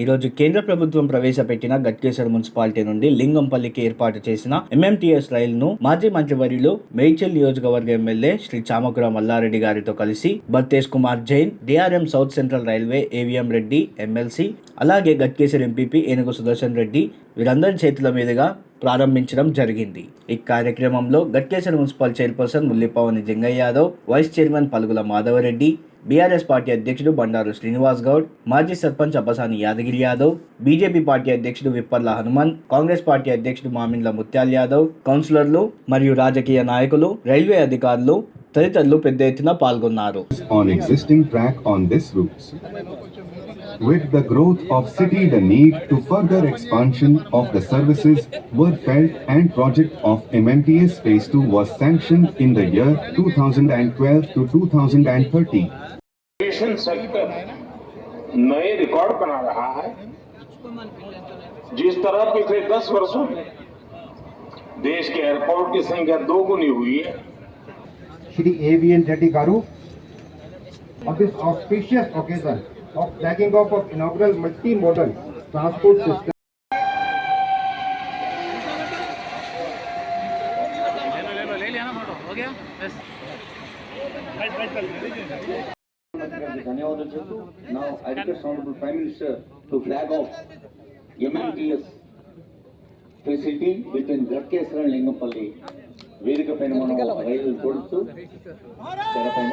ఈరోజు కేంద్ర ప్రభుత్వం ప్రవేశపెట్టిన గట్కేశ్వర మున్సిపాలిటీ నుండి లింగంపల్లికి ఏర్పాటు చేసిన ఎంఎంటీఎస్ రైలును మాజీ మంత్రివర్యులు మేడ్చల్ నియోజకవర్గ ఎమ్మెల్యే శ్రీ చామకుర మల్లారెడ్డి గారితో కలిసి Bhartesh Kumar Jain DRM South Central Railway AVM Reddy MLC అలాగే గట్కేసర్ ఎంపీపీ ఏనుగు సుదర్శన్ రెడ్డి వీరందరి చేతుల మీదుగా ప్రారంభించడం జరిగింది. ఈ కార్యక్రమంలో Ghatkeshwar municipal chairperson Mullipavani Jangaiah Yadav vice chairman Palugula Madhavareddy BRS party అధ్యక్షుడు బండారు శ్రీనివాస్ గౌడ్ మాజీ సర్పంచ్ అబ్బసాని యాదగిరి యాదవ్ బీజేపీ పార్టీ అధ్యక్షుడు విప్పర్ల హనుమాన్ కాంగ్రెస్ పార్టీ అధ్యక్షుడు మామిండ్ల ముత్యాల్ యాదవ్ కౌన్సిలర్లు మరియు రాజకీయ నాయకులు రైల్వే అధికారులు తదితరులు పెద్ద ఎత్తున పాల్గొన్నారు. With the growth of city, the need to further expansion of the services were felt and project of MMTS Phase 2 was sanctioned in the year 2012 to 2030. Aviation sector नए रिकॉर्ड बना रहा है जिस तरह पिछले 10 वर्षों में देश के एयरपोर्ट की संख्या दोगुनी हुई है Shri AVN Reddy Garu on this auspicious occasion of flagging off of inaugural multimodal transport system. ధన్యవాదాలు చెప్తూ నా I request honourable prime minister to flag off MMTS facility between Ghatkeshwar and Lingampally వేదిక పైన మనం రైలు చూడొచ్చు తెర పైన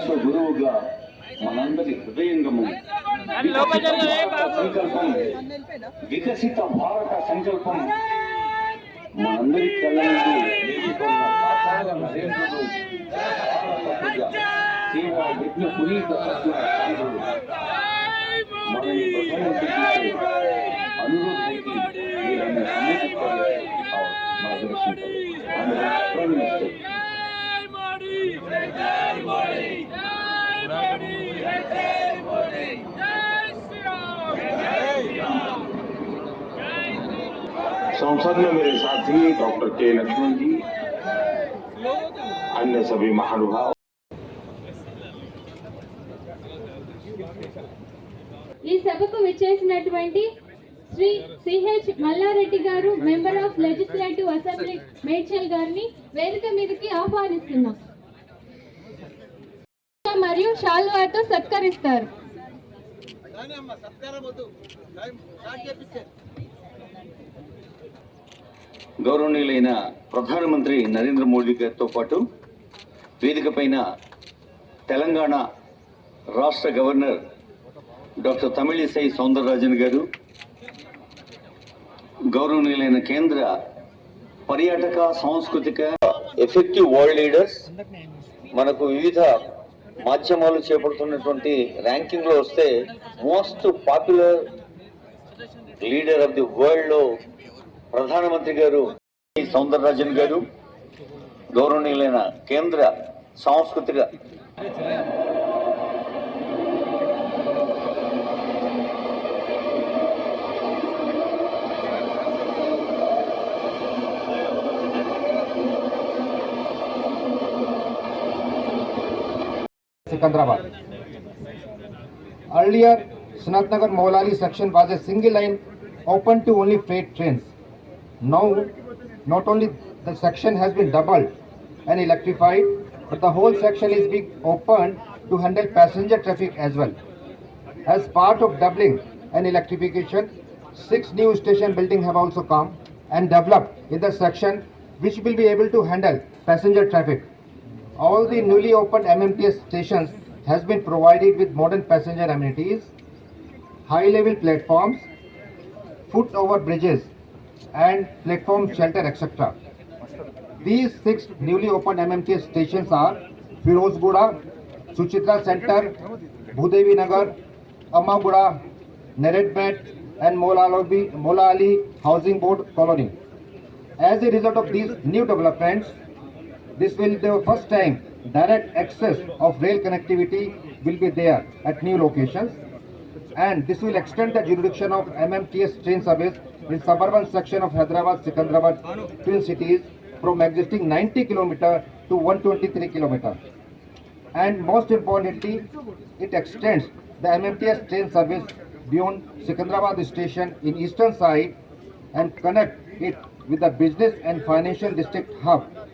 విశ్వ గురువుగా మనందరి హృదయంగము సంకల్పం వికసిత భారత సంకల్పం మనందరి కళ్ళ ముందు నిలుపుకున్న సాకార నరేంద్రుడు భారత ప్రజ సేవా యజ్ఞ పునీత సత్య సాధుడు మనని ప్రధానమంత్రి చేసే అనురోధానికి మీరన్నీ సమ్మతించాలి మార్గదర్శించాలి संसद में मेरे साथी डॉक्टर के लक्ष्मण जी अन्य सभी महानुभाव ఈ సభకు విచ్చేసినటువంటి శ్రీ సిహెచ్ మల్లారెడ్డి గారు member of legislative assembly Medchal గారిని వేదిక మీదకి ఆహ్వానిస్తున్నాం మరియు షాల్వాతో సత్కరిస్తారు. గౌరవనీయులైన ప్రధానమంత్రి నరేంద్ర మోడీ గారితో పాటు వేదిక పైన తెలంగాణ రాష్ట్ర గవర్నర్ డాక్టర్ తమిళిసై సౌందరరాజన్ గారు గౌరవనీయులైన కేంద్ర పర్యాటక సాంస్కృతిక ఎఫెక్టివ్ వరల్డ్ లీడర్స్ మనకు వివిధ మాధ్యమాలు చేపడుతున్నటువంటి ర్యాంకింగ్లో వస్తే most popular leader of the వరల్డ్లో ప్రధానమంత్రి గారు సౌందరరాజన్ గారు గౌరవనీయులైన కేంద్ర సాంస్కృతిక Secunderabad. Earlier, Sanatnagar Maulali section was a single line open to only freight trains. Now, not only the section has been doubled and electrified, but the whole section is being opened to handle passenger traffic as well. As part of doubling and electrification, six new station buildings have also come and developed in the section which will be able to handle passenger traffic. All the newly opened MMTS stations has been provided with modern passenger amenities, high-level platforms, foot over bridges, and platform shelter, etc. These six newly opened MMTS stations are Firozguda, Suchitra Center, Bhudevi Nagar, Ammaguda, Neredmet, and Mola Ali Housing Board Colony. As a result of these new developments, this will be the first time direct access of rail connectivity will be there at new locations. And this will extend the jurisdiction of MMTS train service in suburban section of Hyderabad, Secunderabad, twin cities from existing 90 km to 123 km. And most importantly, it extends the MMTS train service beyond Secunderabad station in eastern side and connect it with the business and financial district hub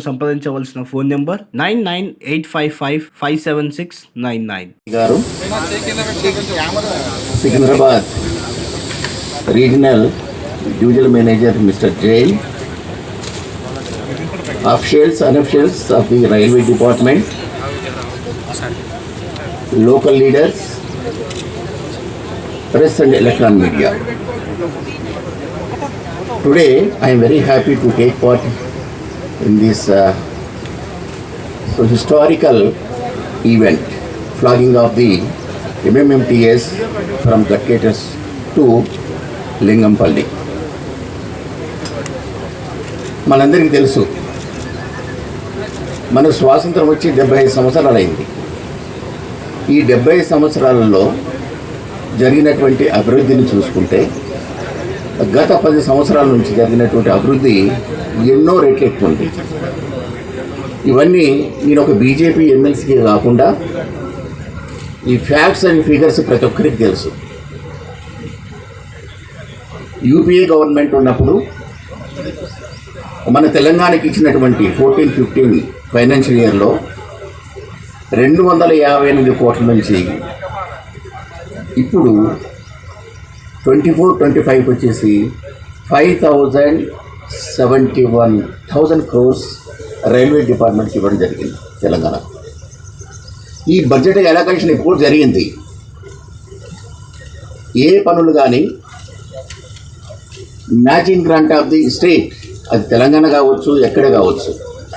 సంప్రదించవలసిన phone number nine nine eight five five five seven six nine nine garu Secunderabad regional divisional manager mister Jain officials unofficials of the railway department. Local leaders. Press and electronic media. Today I'm very happy to take part in this so historical event flagging off the the from from Gatketas to Lingampally మనందరికీ తెలుసు మన స్వాతంత్రం వచ్చి డెబ్బై ఐదు సంవత్సరాలు అయింది ఈ డెబ్బై సంవత్సరాలలో జరిగినటువంటి అభివృద్ధిని చూసుకుంటే గత పది సంవత్సరాల నుంచి జరిగినటువంటి అభివృద్ధి ఎన్నో రెట్లు ఎక్కువ ఉంది ఇవన్నీ నేను ఒక బీజేపీ ఎమ్మెల్సీకి కాకుండా ఈ ఫ్యాక్ట్స్ అండ్ ఫిగర్స్ ప్రతి ఒక్కరికి తెలుసు. యూపీఏ గవర్నమెంట్ ఉన్నప్పుడు మన తెలంగాణకి ఇచ్చినటువంటి ఫోర్టీన్ ఫిఫ్టీన్ ఫైనాన్షియల్ ఇయర్లో రెండు వందల యాభై ఎనిమిది కోట్ల నుంచి ఇప్పుడు ట్వంటీ ఫోర్ ట్వంటీ ఫైవ్ వచ్చేసి five thousand seventy one thousand crores railway డిపార్ట్మెంట్కి ఇవ్వడం జరిగింది తెలంగాణ. ఈ బడ్జెట్ ఎలకేషన్ ఎప్పుడు జరిగింది. ఏ పనులు కానీ matching grant of the state అది తెలంగాణ కావచ్చు ఎక్కడ కావచ్చు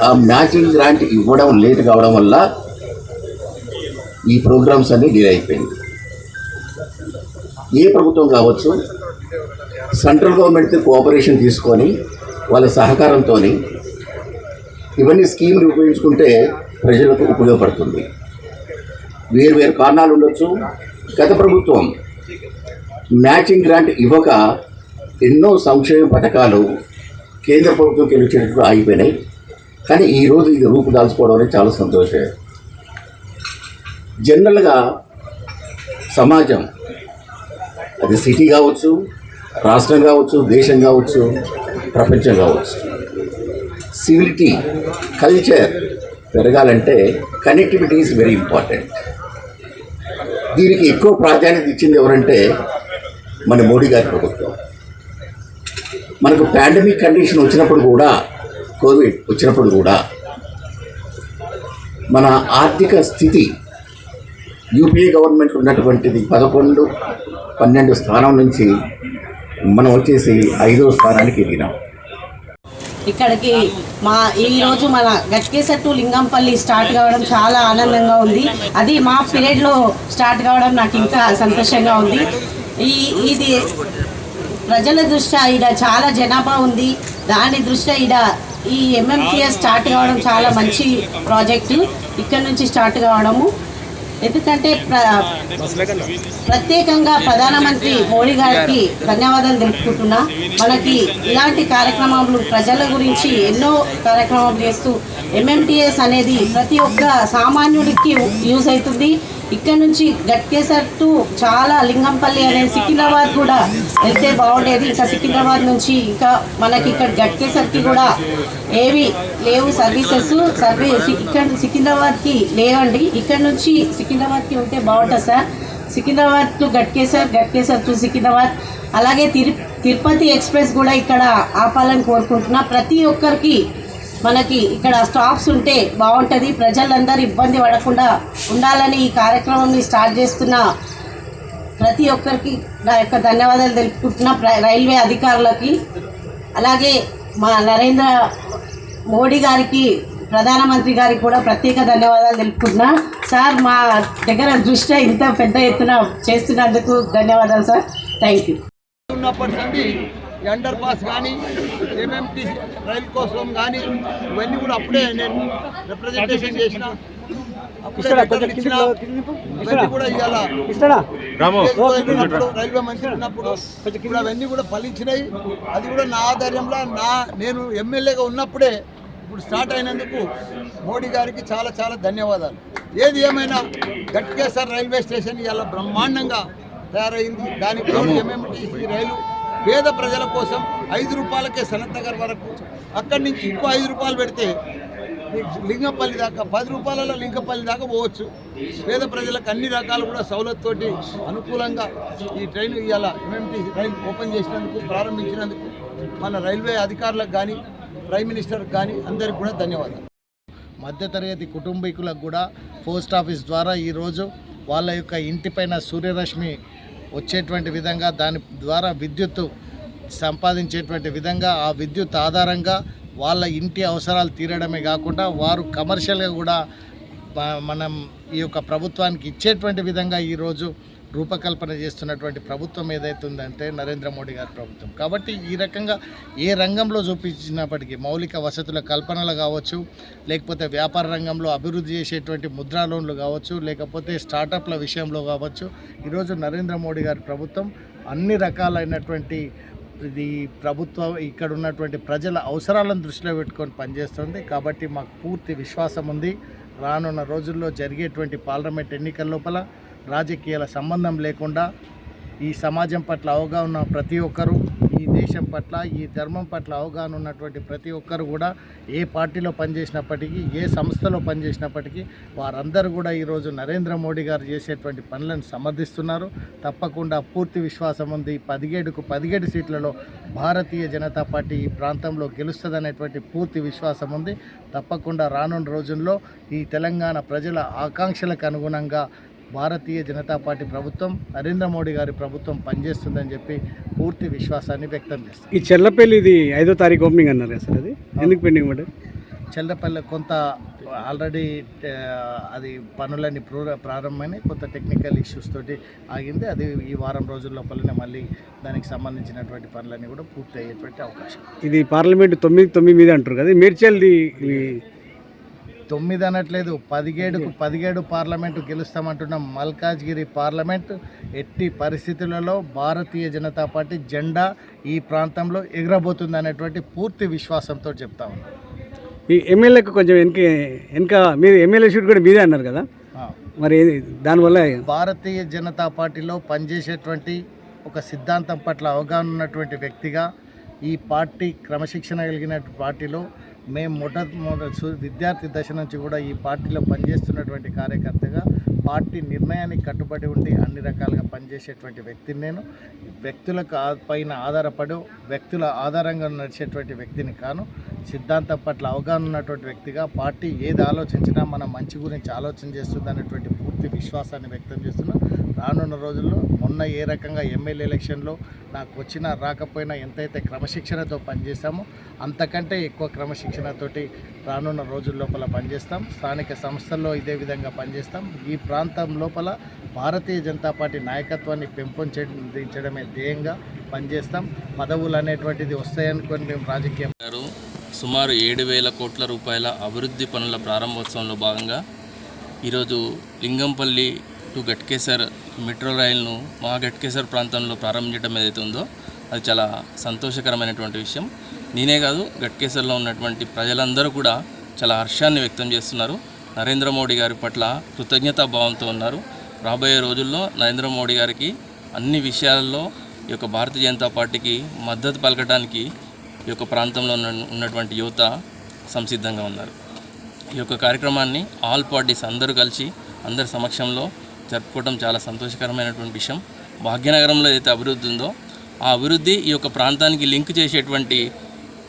ఆ మ్యాచింగ్ గ్రాంట్ ఇవ్వడం లేట్ కావడం వల్ల ఈ ప్రోగ్రామ్స్ అన్నీ డిలే అయిపోయింది ఏ ప్రభుత్వం కావచ్చు సెంట్రల్ గవర్నమెంట్తో కోఆపరేషన్ తీసుకొని వాళ్ళ సహకారంతో ఇవన్నీ స్కీమ్లు ఉపయోగించుకుంటే ప్రజలకు ఉపయోగపడుతుంది. వేరు వేరు కారణాలు ఉండొచ్చు. గత ప్రభుత్వం మ్యాచింగ్ గ్రాంట్ ఇవ్వక ఎన్నో సంక్షేమ పథకాలు కేంద్ర ప్రభుత్వం గెలిచేటప్పుడు ఆగిపోయినాయి. కానీ ఈరోజు ఇది రూపుదాల్చుకోవడం అనేది చాలా సంతోషం. జనరల్గా సమాజం అది సిటీ కావచ్చు రాష్ట్రం కావచ్చు దేశం కావచ్చు ప్రపంచం కావచ్చు. సివిలిటీ కల్చర్ పెరగాలంటే కనెక్టివిటీ ఈజ్ వెరీ ఇంపార్టెంట్ దీనికి ఎక్కువ ప్రాధాన్యత ఇచ్చింది ఎవరంటే మన మోడీ గారి ప్రభుత్వం. మనకు పాండమిక్ కండిషన్ వచ్చినప్పుడు కూడా కోవిడ్ వచ్చినప్పుడు కూడా మన ఆర్థిక స్థితి యూపీఏ గవర్నమెంట్ ఉన్నటువంటిది పదకొండు పన్నెండు స్థానం నుంచి మనం వచ్చేసి ఐదో స్థానానికి ఎదిగినాం. ఇక్కడికి మా ఈరోజు మన గట్కేసట్టు లింగంపల్లి స్టార్ట్ కావడం చాలా ఆనందంగా ఉంది. అది మా పీరియడ్లో స్టార్ట్ కావడం నాకు ఇంకా సంతోషంగా ఉంది. ఈ ఇది ప్రజల దృష్ట్యా ఈడ చాలా జనాభా ఉంది. దాని దృష్ట్యా ఈడ ఈ ఎంఎంటీఎస్ స్టార్ట్ కావడం చాలా మంచి ప్రాజెక్టు. ఇక్కడ నుంచి స్టార్ట్ కావడము. ఎందుకంటే ప్ర ప్రత్యేకంగా ప్రధానమంత్రి మోడీ గారికి ధన్యవాదాలు తెలుపుకుంటున్నా. మనకి ఇలాంటి కార్యక్రమాలు ప్రజల గురించి ఎన్నో కార్యక్రమాలు చేస్తూ ఎంఎంటీఎస్ అనేది ప్రతి ఒక్క సామాన్యుడికి యూజ్ అవుతుంది. ఇక్కడ నుంచి గట్కేసర్ టు చాలా లింగంపల్లి అనే సికింద్రాబాద్ కూడా వెళ్తే బాగుండేది. ఇంకా సికింద్రాబాద్ నుంచి ఇంకా మనకి ఇక్కడ గట్కేసర్కి కూడా ఏవి లేవు సర్వీసెస్. సర్వీస్ ఇక్కడ సికింద్రాబాద్కి లేవండి. ఇక్కడ నుంచి సికింద్రాబాద్కి ఉంటే బాగుంటుంది sir. Secunderabad to Ghatkesar Ghatkesar to Secunderabad. అలాగే తిరు తిరుపతి ఎక్స్ప్రెస్ కూడా ఇక్కడ ఆపాలని కోరుకుంటున్నా. ప్రతి ఒక్కరికి మనకి ఇక్కడ స్టాప్స్ ఉంటే బాగుంటుంది. ప్రజలందరూ ఇబ్బంది పడకుండా ఉండాలని ఈ కార్యక్రమాన్ని స్టార్ట్ చేస్తున్న ప్రతి ఒక్కరికి నా యొక్క ధన్యవాదాలు తెలుపుకుంటున్న రైల్వే అధికారులకి. అలాగే మా నరేంద్ర మోడీ గారికి ప్రధానమంత్రి గారికి కూడా ప్రత్యేక ధన్యవాదాలు తెలుపుకుంటున్నా. సార్ మా దగ్గర దృష్ట్యా ఇంత పెద్ద ఎత్తున చేస్తున్నందుకు ధన్యవాదాలు sir. Thank you. Under pass కానీ ఎంఎంటీ రైల్ కోసం కానీ ఇవన్నీ కూడా అప్పుడే నేను రిప్రజెంటేషన్ చేసిన. రైల్వే మంత్రి ఉన్నప్పుడు ఇప్పుడు అవన్నీ కూడా ఫలించినాయి. అది కూడా నా ఆధ్వర్యంలో నా నేను ఎమ్మెల్యేగా ఉన్నప్పుడే ఇప్పుడు స్టార్ట్ అయినందుకు మోడీ గారికి చాలా చాలా ధన్యవాదాలు. ఏది ఏమైనా గట్కేసర్ రైల్వే స్టేషన్ ఇవాళ బ్రహ్మాండంగా తయారైంది. దానికి ఎంఎంటీసీ రైలు పేద ప్రజల కోసం ఐదు రూపాయలకే సనత్ నగర్ వరకు అక్కడి నుంచి ఇంకో ఐదు రూపాయలు పెడితే లింగపల్లి లింగంపల్లి దాకా పది రూపాయలలో లింగంపల్లి దాకా పోవచ్చు. పేద ప్రజలకు అన్ని రకాలు కూడా సౌలత్తోటి అనుకూలంగా ఈ ట్రైన్ ఇవాళ ఎంఎంటీసీ ట్రైన్ ఓపెన్ చేసినందుకు ప్రారంభించినందుకు మన రైల్వే అధికారులకు కానీ ప్రైమ్ మినిస్టర్కి కానీ అందరికీ కూడా ధన్యవాదాలు. మధ్యతరగతి కుటుంబీకులకు కూడా పోస్ట్ ఆఫీస్ ద్వారా ఈరోజు వాళ్ళ యొక్క ఇంటిపైన సూర్యరశ్మి వచ్చేటువంటి విధంగా దాని ద్వారా విద్యుత్తు సంపాదించేటువంటి విధంగా ఆ విద్యుత్ ఆధారంగా వాళ్ళ ఇంటి అవసరాలు తీరడమే కాకుండా వారు కమర్షియల్గా కూడా మనం ఈ యొక్క ప్రభుత్వానికి ఇచ్చేటువంటి విధంగా ఈరోజు రూపకల్పన చేస్తున్నటువంటి ప్రభుత్వం ఏదైతే ఉందంటే నరేంద్ర మోడీ గారి ప్రభుత్వం. కాబట్టి ఈ రకంగా ఏ రంగంలో చూపించినప్పటికీ మౌలిక వసతుల కల్పనలు కావచ్చు లేకపోతే వ్యాపార రంగంలో అభివృద్ధి చేసేటువంటి ముద్రా లోన్లు కావచ్చు లేకపోతే స్టార్టప్ల విషయంలో కావచ్చు ఈరోజు నరేంద్ర మోడీ గారి ప్రభుత్వం అన్ని రకాలైనటువంటి ఇది ప్రభుత్వం ఇక్కడ ఉన్నటువంటి ప్రజల అవసరాలను దృష్టిలో పెట్టుకొని పనిచేస్తుంది. కాబట్టి మాకు పూర్తి విశ్వాసం ఉంది. రానున్న రోజుల్లో జరిగేటువంటి పార్లమెంట్ ఎన్నికల లోపల రాజకీయాల సంబంధం లేకుండా ఈ సమాజం పట్ల అవగాహన ఉన్న ప్రతి ఒక్కరూ ఈ దేశం పట్ల ఈ ధర్మం పట్ల అవగాహన ఉన్నటువంటి ప్రతి ఒక్కరు కూడా ఏ పార్టీలో పనిచేసినప్పటికీ ఏ సంస్థలో పనిచేసినప్పటికీ వారందరూ కూడా ఈరోజు నరేంద్ర మోడీ గారు చేసేటువంటి పనులను సమర్థిస్తున్నారు. తప్పకుండా పూర్తి విశ్వాసం ఉంది. పదిహేడుకు పదిహేడు సీట్లలో భారతీయ జనతా పార్టీ ఈ ప్రాంతంలో గెలుస్తుందనేటువంటి పూర్తి విశ్వాసం ఉంది. తప్పకుండా రానున్న రోజుల్లో ఈ తెలంగాణ ప్రజల ఆకాంక్షలకు అనుగుణంగా భారతీయ జనతా పార్టీ ప్రభుత్వం నరేంద్ర మోడీ గారి ప్రభుత్వం పనిచేస్తుందని చెప్పి పూర్తి విశ్వాసాన్ని వ్యక్తం చేస్తాం ఈ చెల్లపల్లి ఇది ఐదో తారీఖు ఓపెనింగ్ అన్నారు కదా సార్ అది? ఎందుకు పెండింగ్ పడ్డది చెల్లపల్లి కొంత ఆల్రెడీ అది పనులన్నీ ప్రూ- ప్రారంభమైనాయి. కొంత టెక్నికల్ ఇష్యూస్ తోటి ఆగింది. అది ఈ వారం రోజుల లోపలనే మళ్ళీ దానికి సంబంధించినటువంటి పనులన్నీ కూడా పూర్తి అయ్యేటువంటి అవకాశం. ఇది పార్లమెంట్ తొమ్మిది తొమ్మిది మీద అంటారు కదా? మేడ్చల్ది తొమ్మిది అనట్లేదు పదిహేడుకు పదిహేడు పార్లమెంటు గెలుస్తామంటున్న మల్కాజ్గిరి పార్లమెంట్ ఎట్టి పరిస్థితులలో భారతీయ జనతా పార్టీ జెండా ఈ ప్రాంతంలో ఎగరబోతుంది అనేటువంటి పూర్తి విశ్వాసంతో చెప్తా ఉన్నాం ఈ ఎమ్మెల్యేకు కొంచెం వెనక వెనక మీరు ఎమ్మెల్యే షూట్ కూడా మీదే అన్నారు కదా. మరి దానివల్ల భారతీయ జనతా పార్టీలో పనిచేసేటువంటి ఒక సిద్ధాంతం పట్ల అవగాహన ఉన్నటువంటి వ్యక్తిగా ఈ పార్టీ క్రమశిక్షణ కలిగిన పార్టీలో మేము మొదటి మొదటి విద్యార్థి దశ నుంచి కూడా ఈ పార్టీలో పనిచేస్తున్నటువంటి కార్యకర్తగా పార్టీ నిర్ణయానికి కట్టుబడి ఉండి అన్ని రకాలుగా పనిచేసేటువంటి వ్యక్తిని నేను. వ్యక్తులకు పైన ఆధారపడి వ్యక్తుల ఆధారంగా నడిచేటువంటి వ్యక్తిని కాను సిద్ధాంతం పట్ల అవగాహన ఉన్నటువంటి వ్యక్తిగా పార్టీ ఏది ఆలోచించినా మన మంచి గురించి ఆలోచన చేస్తుంది అనేటువంటి పూర్తి విశ్వాసాన్ని వ్యక్తం చేస్తున్నాం. రానున్న రోజుల్లో మొన్న ఏ రకంగా ఎమ్మెల్యే ఎలక్షన్లో నాకు వచ్చినా రాకపోయినా ఎంతైతే క్రమశిక్షణతో పనిచేస్తామో అంతకంటే ఎక్కువ క్రమశిక్షణతోటి రానున్న రోజుల లోపల పనిచేస్తాం. స్థానిక సంస్థల్లో ఇదే విధంగా పనిచేస్తాం. ఈ ప్రాంతం లోపల భారతీయ జనతా పార్టీ నాయకత్వాన్ని పెంపొందించడమే ధ్యేయంగా పనిచేస్తాం. పదవులు అనేటువంటిది వస్తాయనుకొని మేము రాజకీయం గారు సుమారు ఏడు వేల కోట్ల రూపాయల అభివృద్ధి పనుల ప్రారంభోత్సవంలో భాగంగా ఈరోజు లింగంపల్లి టు గట్కేసర్ మెట్రో రైలును మా గట్కేసర్ ప్రాంతంలో ప్రారంభించడం ఏదైతే ఉందో అది చాలా సంతోషకరమైనటువంటి విషయం. నేనే కాదు గట్కేసర్లో ఉన్నటువంటి ప్రజలందరూ కూడా చాలా హర్షాన్ని వ్యక్తం చేస్తున్నారు. నరేంద్ర మోడీ గారి పట్ల కృతజ్ఞతాభావంతో ఉన్నారు. రాబోయే రోజుల్లో నరేంద్ర మోడీ గారికి అన్ని విషయాల్లో ఈ యొక్క భారతీయ జనతా పార్టీకి మద్దతు పలకడానికి ఈ యొక్క ప్రాంతంలో ఉన్న ఉన్నటువంటి యువత సంసిద్ధంగా ఉన్నారు. ఈ యొక్క కార్యక్రమాన్ని ఆల్ పార్టీస్ అందరూ కలిసి అందరి సమక్షంలో జరుపుకోవడం చాలా సంతోషకరమైనటువంటి విషయం. భాగ్యనగరంలో ఏదైతే అభివృద్ధి ఉందో ఆ అభివృద్ధి ఈ యొక్క ప్రాంతానికి లింక్ చేసేటువంటి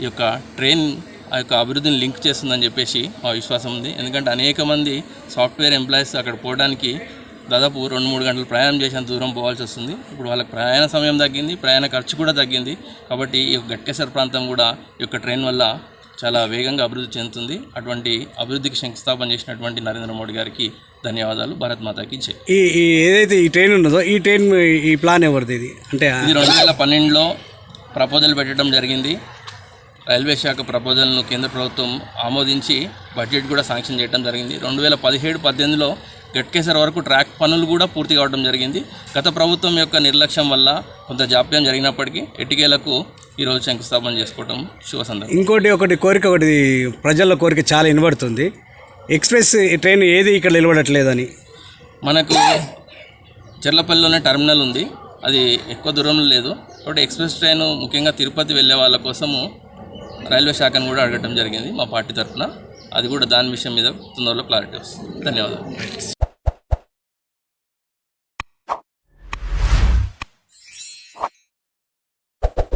ఈ యొక్క ట్రైన్ ఆ యొక్క అభివృద్ధిని లింక్ చేస్తుందని చెప్పేసి మా విశ్వాసం ఉంది. ఎందుకంటే అనేక మంది సాఫ్ట్వేర్ ఎంప్లాయీస్ అక్కడ పోవడానికి దాదాపు రెండు మూడు గంటలు ప్రయాణం చేసేంత దూరం పోవాల్సి వస్తుంది. ఇప్పుడు వాళ్ళకి ప్రయాణ సమయం తగ్గింది ప్రయాణ ఖర్చు కూడా తగ్గింది. కాబట్టి ఈ యొక్క గట్కేసర్ ప్రాంతం కూడా ఈ యొక్క ట్రైన్ వల్ల చాలా వేగంగా అభివృద్ధి చెందుతుంది. అటువంటి అభివృద్ధికి శంకుస్థాపన చేసినటువంటి నరేంద్ర మోడీ గారికి ధన్యవాదాలు. భారత్ మాతాకి జై. ఈ ఈ ఏదైతే ఈ ట్రైన్ ఉన్నదో ఈ ట్రైన్ ఈ ప్లాన్ ఎవరిది ఇది అంటే ఇది రెండు వేల పన్నెండులో ప్రపోజల్ పెట్టడం జరిగింది. రైల్వే శాఖ ప్రపోజల్ను కేంద్ర ప్రభుత్వం ఆమోదించి బడ్జెట్ కూడా శాంక్షన్ చేయడం జరిగింది. రెండు వేల పదిహేడు పద్దెనిమిదిలో గట్కేసర్ వరకు ట్రాక్ పనులు కూడా పూర్తి కావడం జరిగింది. గత ప్రభుత్వం యొక్క నిర్లక్ష్యం వల్ల కొంత జాప్యం జరిగినప్పటికీ ఎటికేలకు ఈరోజు శంకుస్థాపన చేసుకోవడం శుభ సందర్భం. ఇంకోటి ఒకటి కోరిక ఒకటి ప్రజల కోరిక చాలా వినబడుతుంది ఎక్స్ప్రెస్ ట్రైన్ ఏది ఇక్కడ నిలబడట్లేదని? మనకు చెర్లపల్లిలోనే టెర్మినల్ ఉంది. అది ఎక్కువ దూరంలో లేదు. కాబట్టి ఎక్స్ప్రెస్ ట్రైన్ ముఖ్యంగా తిరుపతి వెళ్ళే వాళ్ళ కోసము రైల్వే శాఖను కూడా అడగడం జరిగింది మా పార్టీ తరఫున. అది కూడా దాని విషయం మీద తొందరలో క్లారిటీ వస్తుంది. ధన్యవాదాలు.